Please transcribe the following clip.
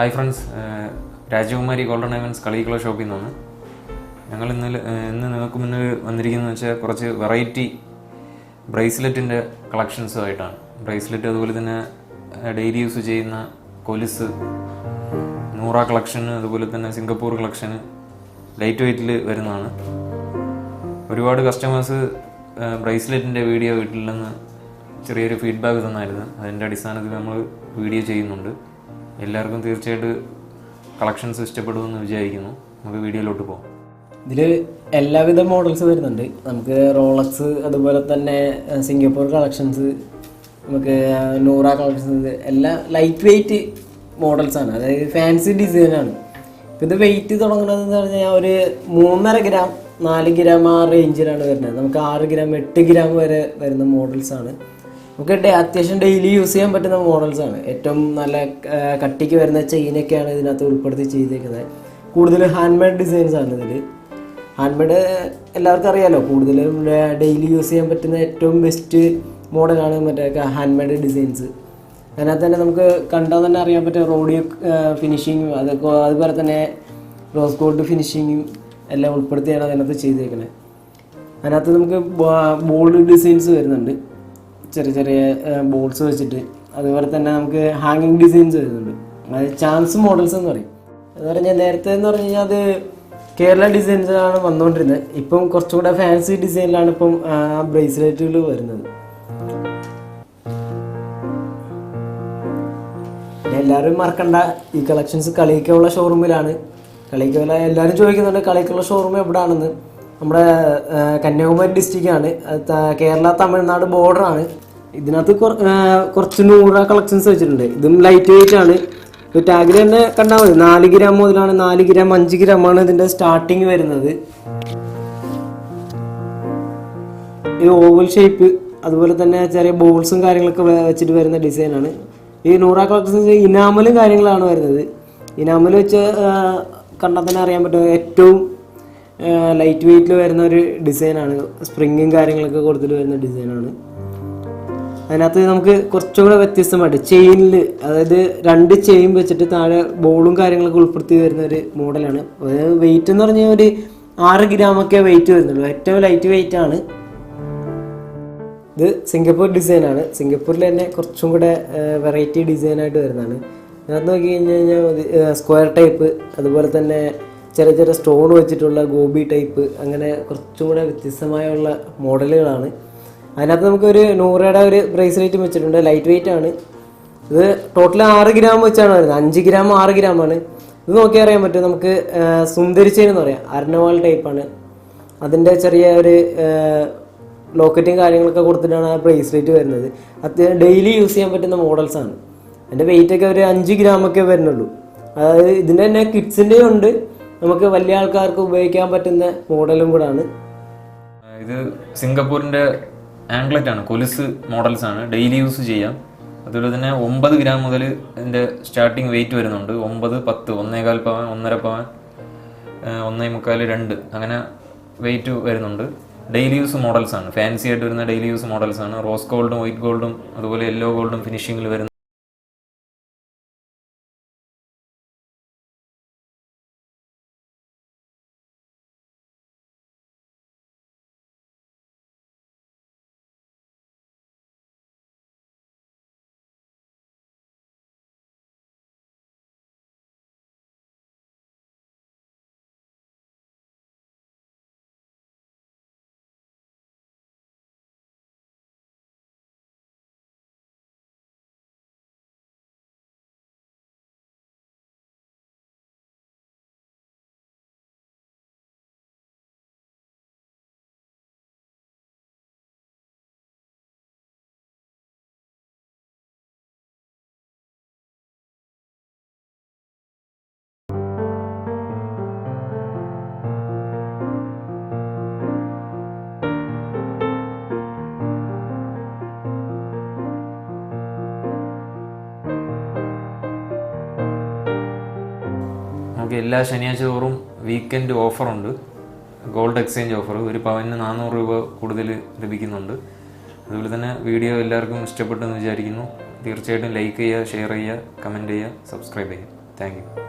Hi friends Rajakumari golden diamonds കളിക്കുള്ള ഷോപ്പിൽ നിന്നാണ്. ഞങ്ങൾ ഇന്ന് ഇന്ന് നിങ്ങൾക്ക് മുന്നിൽ വന്നിരിക്കുന്നത് വെച്ചാൽ കുറച്ച് വെറൈറ്റി ബ്രേസ്ലെറ്റിന്റെ കളക്ഷൻസുമായിട്ടാണ് ബ്രേസ്ലെറ്റ് അതുപോലെ തന്നെ ഡെയിലി യൂസ് ചെയ്യുന്ന കൊലുസ് നൂറ കളക്ഷന് അതുപോലെ തന്നെ സിംഗപ്പൂർ കളക്ഷന് ലൈറ്റ് വെയ്റ്റിൽ വരുന്നതാണ്. ഒരുപാട് കസ്റ്റമേഴ്സ് ബ്രേസ്ലെറ്റിന്റെ വീഡിയോ വീട്ടിൽ നിന്ന് ചെറിയൊരു ഫീഡ്ബാക്ക് തന്നായിരുന്നു. അതിന്റെ അടിസ്ഥാനത്തിൽ നമ്മൾ വീഡിയോ ചെയ്യുന്നുണ്ട്. എല്ലാവർക്കും തീർച്ചയായിട്ടും കളക്ഷൻസ് ഇഷ്ടപ്പെടുമെന്ന് വിചാരിക്കുന്നു. നമുക്ക് വീഡിയോയിലോട്ട് പോകാം ഇതിൽ എല്ലാവിധ മോഡൽസ് വരുന്നുണ്ട്. നമുക്ക് റോളക്സ് അതുപോലെ തന്നെ സിംഗപ്പൂർ കളക്ഷൻസ് നമുക്ക് നൂറ കളക്ഷൻസ് എല്ലാം ലൈറ്റ് വെയ്റ്റ് മോഡൽസാണ് അതായത് ഫാൻസി ഡിസൈനാണ് ഇപ്പം ഇത് വെയിറ്റ് തുടങ്ങുന്നതെന്ന് പറഞ്ഞാൽ ഒരു മൂന്നര ഗ്രാം നാല് ഗ്രാം ആ റേഞ്ചിലാണ് വരുന്നത്. നമുക്ക് ആറ് ഗ്രാം എട്ട് ഗ്രാം വരെ വരുന്ന മോഡൽസാണ് നമുക്ക് അത്യാവശ്യം ഡെയിലി യൂസ് ചെയ്യാൻ പറ്റുന്ന മോഡൽസ് ആണ്. ഏറ്റവും നല്ല കട്ടിക്ക് വരുന്ന ചെയിനൊക്കെയാണ് ഇതിനകത്ത് ഉൾപ്പെടുത്തി ചെയ്തേക്കുന്നത്. കൂടുതൽ ഹാൻഡ് മെയ്ഡ് ഡിസൈൻസ് ആണ് ഇതിൽ ഹാൻഡ് മെയ്ഡ് എല്ലാവർക്കും അറിയാമല്ലോ കൂടുതലും ഡെയിലി യൂസ് ചെയ്യാൻ പറ്റുന്ന ഏറ്റവും ബെസ്റ്റ് മോഡലാണ് മറ്റേ ഹാൻഡ് മെയ്ഡ് ഡിസൈൻസ് അതിനകത്ത് തന്നെ നമുക്ക് കണ്ടാൽ തന്നെ അറിയാൻ പറ്റും റോഡിയോ ഫിനിഷിങ്ങും അതൊക്കെ അതുപോലെ തന്നെ റോസ് ഗോൾഡ് ഫിനിഷിങ്ങും എല്ലാം ഉൾപ്പെടുത്തിയാണ് അതിനകത്ത് ചെയ്തേക്കുന്നത്. അതിനകത്ത് നമുക്ക് ബോൾഡ് ഡിസൈൻസ് വരുന്നുണ്ട്. ചെറിയ ചെറിയ ബോൾസ് വെച്ചിട്ട് അതുപോലെ തന്നെ നമുക്ക് ഹാങ്ങിങ് ഡിസൈൻസ് വരുന്നുണ്ട്. അതായത് ചാൻസ് മോഡൽസ് എന്ന് പറയും. എന്ന് പറഞ്ഞാൽ നേരത്തെ എന്ന് പറഞ്ഞു കഴിഞ്ഞാൽ അത് കേരള ഡിസൈൻസിലാണ് വന്നുകൊണ്ടിരുന്നത് ഇപ്പം കുറച്ചുകൂടെ ഫാൻസി ഡിസൈനിലാണ് ഇപ്പം ബ്രേസ്ലെറ്റുകൾ വരുന്നത്. എല്ലാവരും മറക്കണ്ട ഈ കളക്ഷൻസ് കളിക്കുള്ള ഷോറൂമിലാണ് കളിക്കുള്ള എല്ലാവരും ചോദിക്കുന്നുണ്ട് കളിക്കുള്ള ഷോറൂം എവിടെയാണെന്ന് നമ്മുടെ കന്യാകുമാരി ഡിസ്ട്രിക്റ്റാണ് കേരള തമിഴ്നാട് ബോർഡറാണ് ഇതിനകത്ത് കുറ- കുറച്ച് നൂറ കളക്ഷൻസ് വെച്ചിട്ടുണ്ട്. ഇതും ലൈറ്റ് വെയിറ്റ് ആണ് ടാഗിൽ തന്നെ കണ്ടാൽ മതി. നാല് ഗ്രാം മുതലാണ് നാല് ഗ്രാം അഞ്ച് ഗ്രാമാണ് ഇതിന്റെ സ്റ്റാർട്ടിങ് വരുന്നത്. ഈ ഓവൽ ഷേപ്പ് അതുപോലെ തന്നെ ചെറിയ ബോൾസും കാര്യങ്ങളൊക്കെ വെച്ചിട്ട് വരുന്ന ഡിസൈനാണ് ഈ നൂറ കളക്ഷൻസ് ഇനാമലും കാര്യങ്ങളാണ് വരുന്നത്. ഇനാമൽ വെച്ച് കണ്ടാൽ തന്നെ അറിയാൻ പറ്റും. ഏറ്റവും ലൈറ്റ് വെയിറ്റിൽ വരുന്ന ഒരു ഡിസൈനാണ് സ്പ്രിങ്ങും കാര്യങ്ങളൊക്കെ കൊടുത്തിട്ട് വരുന്ന ഡിസൈനാണ് അതിനകത്ത് നമുക്ക് കുറച്ചും കൂടെ വ്യത്യസ്തമായിട്ട് ചെയിനിൽ അതായത് രണ്ട് ചെയിൻ വെച്ചിട്ട് താഴെ ബോളും കാര്യങ്ങളൊക്കെ ഉൾപ്പെടുത്തി വരുന്ന ഒരു മോഡലാണ് അതായത് വെയിറ്റ് എന്ന് പറഞ്ഞാൽ ഒരു ആറ് ഗ്രാമൊക്കെ വെയിറ്റ് വരുന്നുള്ളൂ. ഏറ്റവും ലൈറ്റ് വെയിറ്റ് ആണ്. ഇത് സിംഗപ്പൂർ ഡിസൈനാണ് സിംഗപ്പൂരിൽ തന്നെ കുറച്ചും കൂടെ വെറൈറ്റി ഡിസൈനായിട്ട് വരുന്നതാണ്. അതിനകത്ത് നോക്കി കഴിഞ്ഞ് കഴിഞ്ഞാൽ സ്ക്വയർ ടൈപ്പ് അതുപോലെ തന്നെ ചെറിയ ചെറിയ സ്റ്റോൺ വെച്ചിട്ടുള്ള ഗോബി ടൈപ്പ് അങ്ങനെ കുറച്ചും കൂടെ വ്യത്യസ്തമായുള്ള മോഡലുകളാണ്. അതിനകത്ത് നമുക്കൊരു നൂറയുടെ ഒരു ബ്രേസ്ലെറ്റ് വെച്ചിട്ടുണ്ട്. ലൈറ്റ് വെയിറ്റ് ആണ്. ഇത് ടോട്ടൽ ആറ് ഗ്രാം വെച്ചാണ് വരുന്നത്. അഞ്ച് ഗ്രാം ആറ് ഗ്രാമാണ് ഇത് നോക്കിയാൽ അറിയാൻ പറ്റും. നമുക്ക് സുന്ദരിച്ചേൻ എന്ന് പറയാം. അർണവാൾ ടൈപ്പാണ് അതിന്റെ ചെറിയ ഒരു ലോക്കറ്റും കാര്യങ്ങളൊക്കെ കൊടുത്തിട്ടാണ് ആ ബ്രേസ്ലെറ്റ് വരുന്നത്. അത്യാവശ്യം ഡെയിലി യൂസ് ചെയ്യാൻ പറ്റുന്ന മോഡൽസാണ് അതിന്റെ വെയിറ്റൊക്കെ ഒരു അഞ്ച് ഗ്രാമൊക്കെ വരുന്നുള്ളൂ. അതായത് ഇതിന്റെ തന്നെ കിഡ്സിന്റെ ഉണ്ട്. നമുക്ക് വലിയ ആൾക്കാർക്ക് ഉപയോഗിക്കാൻ പറ്റുന്ന മോഡലും കൂടെ ആണ് ഇത് സിംഗപ്പൂരിന്റെ ആംഗ്ലറ്റ് ആണ്. കൊലുസ് മോഡൽസ് ആണ്. ഡെയിലി യൂസ് ചെയ്യാം. അതുപോലെ തന്നെ ഒമ്പത് ഗ്രാം മുതൽ ഇതിന്റെ സ്റ്റാർട്ടിങ് വെയിറ്റ് വരുന്നുണ്ട്. ഒമ്പത് പത്ത് ഒന്നേകാൽ പവൻ ഒന്നര പവൻ ഒന്നേ മുക്കാൽ രണ്ട്. അങ്ങനെ വെയിറ്റ് വരുന്നുണ്ട്. ഡെയിലി യൂസ് മോഡൽസ് ആണ്. ഫാൻസി ആയിട്ട് വരുന്ന ഡെയിലി യൂസ് മോഡൽസ് ആണ്. റോസ് ഗോൾഡും വൈറ്റ് ഗോൾഡും അതുപോലെ യെല്ലോ ഗോൾഡും ഫിനിഷിങ്ങിൽ വരുന്ന നമുക്ക് എല്ലാ ശനിയാഴ്ച തോറും വീക്കെൻഡ് ഓഫറുണ്ട് ഗോൾഡ് എക്സ്ചേഞ്ച് ഓഫർ ഒരു പവന് നാനൂറ് രൂപ കൂടുതൽ ലഭിക്കുന്നുണ്ട്. അതുപോലെ തന്നെ വീഡിയോ എല്ലാവർക്കും ഇഷ്ടപ്പെട്ടെന്ന് വിചാരിക്കുന്നു. തീർച്ചയായിട്ടും ലൈക്ക് ചെയ്യുക ഷെയർ ചെയ്യുക കമന്റ് ചെയ്യുക സബ്സ്ക്രൈബ് ചെയ്യുക. താങ്ക്